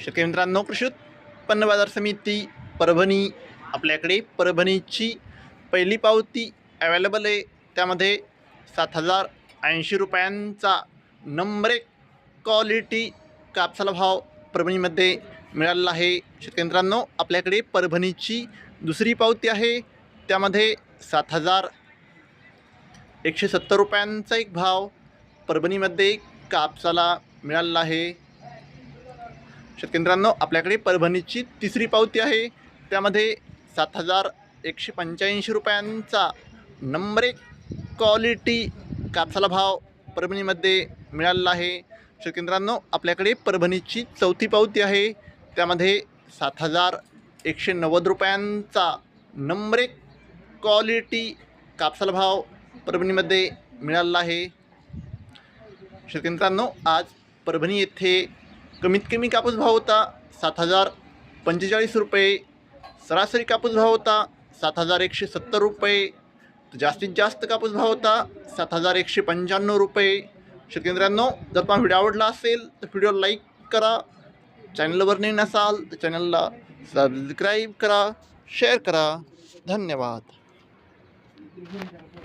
शेतकरी मित्रांनो कृषी उत्पन्न बाजार समिती परभणी आपल्याकडे परभणीची पहिली पावती अवेलेबल आहे. त्यामध्ये सात हजार ऐंशी रुपयांचा नंबर एक क्वालिटी कापसाला भाव परभणीमध्ये मिळालेला आहे. शेतकरी मित्रांनो आपल्याकडे परभणीची दुसरी पावती आहे. त्यामध्ये सात हजार एकशे सत्तर रुपयांचा एक भाव परभणीमध्ये कापसाला मिळालेला आहे. शेतकऱ्यांनो आपल्याकडे परभणीची तिसरी पावती आहे. त्यामध्ये सात हजार एकशे पंच्याऐंशी रुपयांचा नंबर एक क्वालिटी कापसाला भाव परभणीमध्ये मिळालेला आहे. शेतकरी आपल्याकडे परभणीची चौथी पावती आहे. त्यामध्ये सात हजार एकशे नव्वद रुपयांचा नंबर एक क्वालिटी कापसाला भाव परभणीमध्ये मिळालेला आहे. शेतकरी आज परभणी येथे कमीत कमी कापूस भाव होता सात हजार पंचेचाळीस रुपये. सरासरी कापूस भाव होता सात हजार एकशे सत्तर रुपये. तर जास्तीत जास्त कापूस भाव होता सात हजार एकशे पंच्याण्णव रुपये. शेतकरी जर तुम्हाला व्हिडिओ आवडला असेल तर व्हिडिओ लाईक करा. चॅनलवर नवीन असाल तर चॅनलला सबस्क्राईब करा शेअर करा. धन्यवाद.